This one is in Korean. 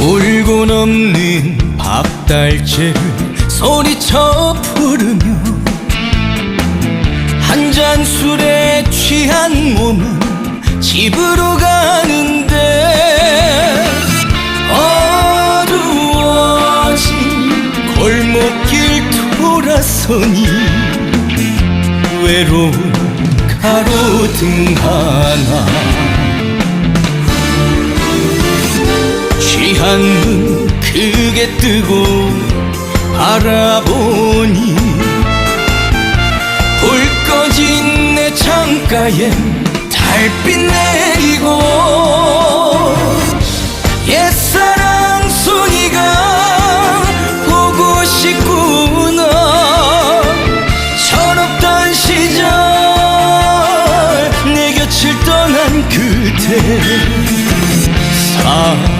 울고 넘는 박달재를 소리쳐 부르며 한 잔 술에 취한 몸은 집으로 가는데 어두워진 골목길 돌아서니 외로운 가로등 하나 한 눈 크게 뜨고 바라보니 불 꺼진 내 창가에 달빛 내리고 옛사랑 순이가 보고 싶구나. 철없던 시절 내 곁을 떠난 그대